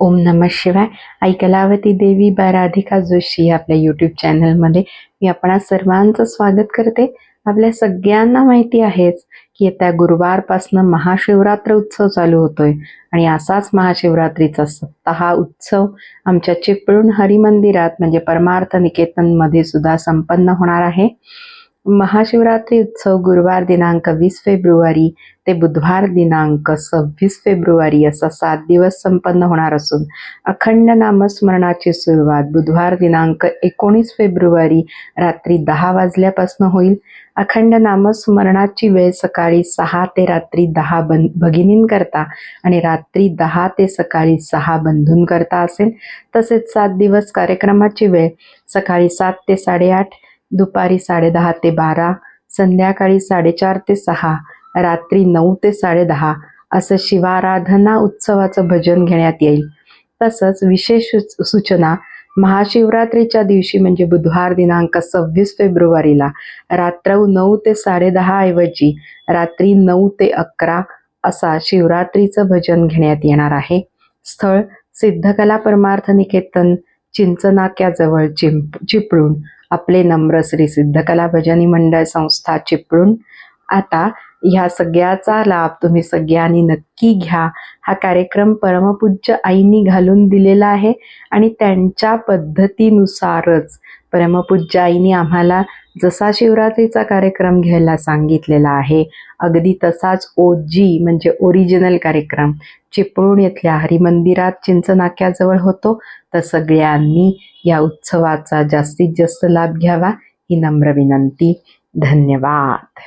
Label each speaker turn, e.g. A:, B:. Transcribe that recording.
A: ओम नम शिवाय. आई कलावती देवी बा राधिका जोशी आपल्या यूट्यूब चॅनलमध्ये मी आपणा सर्वांचं स्वागत करते. आपल्या सगळ्यांना माहिती आहेच की येत्या गुरुवारपासनं महाशिवरात्र उत्सव चालू होतोय. आणि असाच महाशिवरात्रीचा सप्ताह उत्सव आमच्या चिपळूण हरिमंदिरात म्हणजे परमार्थ निकेतनमध्ये सुद्धा संपन्न होणार आहे. महाशिवरात्री उत्सव गुरुवार दिनांक वीस फेब्रुवारी ते बुधवार दिनांक सव्वीस फेब्रुवारी असा सात दिवस संपन्न होणार असून अखंड नामस्मरणाची सुरुवात बुधवार दिनांक एकोणीस फेब्रुवारी रात्री दहा वाजल्यापासून होईल. अखंड नामस्मरणाची वेळ सकाळी सहा ते रात्री दहा बन भगिनींकरता आणि रात्री दहा ते सकाळी सहा बंधूंकरता असेल. तसेच सात दिवस कार्यक्रमाची वेळ सकाळी सात ते साडेआठ दुपारी साडेदहा ते बारा संध्याकाळी साडेचार ते सहा रात्री नऊ ते साडेदहा असं शिवाराधना उत्सवाचं भजन घेण्यात येईल. तसंच विशेष सूच- सूचना महाशिवरात्रीच्या दिवशी म्हणजे बुधवार दिनांक सव्वीस फेब्रुवारीला रात्र नऊ ते साडेदहा ऐवजी रात्री नऊ ते अकरा असा शिवरात्रीचं भजन घेण्यात येणार आहे. स्थळ सिद्धकला परमार्थ निकेतन चिंचनाक्याजवळ चिंप चिपळूण आपले नम्र श्री सिद्धकला भजनी मंडळ संस्था चिपळूण. आता ह्या सगळ्याचा लाभ तुम्ही सगळ्यांनी नक्की घ्या. हा कार्यक्रम परमपूज्य आईनी घालून दिलेला आहे आणि त्यांच्या पद्धतीनुसारच परमपूज्य आईनी आम्हाला जसा शिवरात्रीचा कार्यक्रम घ्यायला सांगितलेला आहे अगदी तसाच ओजी म्हणजे ओरिजिनल कार्यक्रम चिपळूण येथल्या हरिमंदिरात चिंचनाक्याजवळ होतो. तर सगळ्यांनी या उत्सवाचा जास्तीत जास्त लाभ घ्यावा ही नम्र विनंती. धन्यवाद.